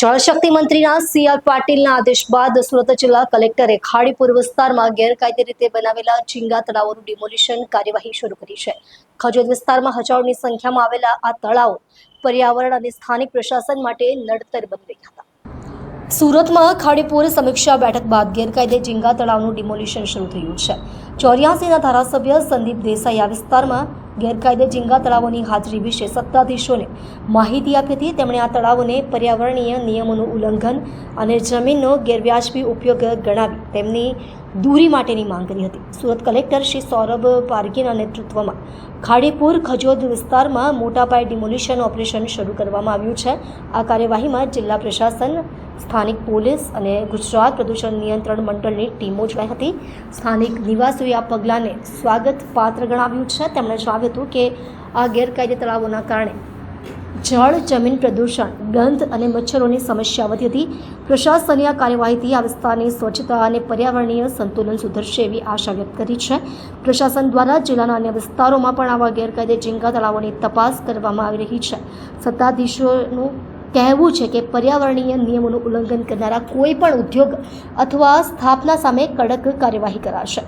જળશક્તિ મંત્રીના C R પાટીલના આદેશ બાદ સુરત જિલ્લા કલેક્ટરે ખાડીપુર વિસ્તારમાં ગેરકાયદે રીતે બનાવેલા ઝીંગા તળાવોનું ડિમોલિશન કાર્યવાહી શરૂ કરી છે. ખજોદ વિસ્તારમાં હજારોની સંખ્યામાં આવેલા આ તળાવો પર્યાવરણ અને સ્થાનિક પ્રશાસન માટે નડતર બની રહ્યા હતા. સુરતમાં ખાડીપુર સમીક્ષા બેઠક બાદ ગેરકાયદે ઝીંગા તળાવનું ડિમોલિશન શરૂ થયું છે. ચોર્યાસીના ધારાસભ્ય સંદીપ દેસાઈ આ વિસ્તારમાં ગેરકાયદે ઝીંગા તળાવોની હાજરી વિશે સત્તાધીશોને માહિતી આપી હતી. તેમણે આ તળાવોને પર્યાવરણીય નિયમોનું ઉલ્લંઘન અને જમીનનો ગેરવ્યાજબી ઉપયોગ ગણાવી તેમની દૂરી માટેની માંગ કરી હતી. સુરત કલેક્ટર શ્રી સૌરભ પારગીના નેતૃત્વમાં ખાડીપુર ખજોદ વિસ્તારમાં મોટા પાયે ડિમોલિશન ઓપરેશન શરૂ કરવામાં આવ્યું છે. આ કાર્યવાહીમાં જિલ્લા પ્રશાસન, સ્થાનિક પોલીસ અને ગુજરાત પ્રદૂષણ નિયંત્રણ મંડળની ટીમો જોડાઈ હતી. સ્થાનિક નિવાસીઓએ આ પગલાંને સ્વાગત પાત્ર ગણાવ્યું છે. તેમણે જણાવ્યું હતું કે આ ગેરકાયદે તળાવોના કારણે જળ, જમીન પ્રદૂષણ, ગંધ અને મચ્છરોની સમસ્યા વધી હતી. પ્રશાસનીય કાર્યવાહીથી આ વિસ્તારની સ્વચ્છતા અને પર્યાવરણીય સંતુલન સુધરશે એવી આશા વ્યક્ત કરી છે. પ્રશાસન દ્વારા જિલ્લાના અન્ય વિસ્તારોમાં પણ આવા ગેરકાયદે ઝીંગા તળાવોની તપાસ કરવામાં આવી રહી છે. સત્તાધીશોનું કહેવું છે કે પર્યાવરણીય નિયમોનું ઉલ્લંઘન કરનારા કોઈ પણ ઉદ્યોગ અથવા સ્થાપના સામે કડક કાર્યવાહી કરાશે.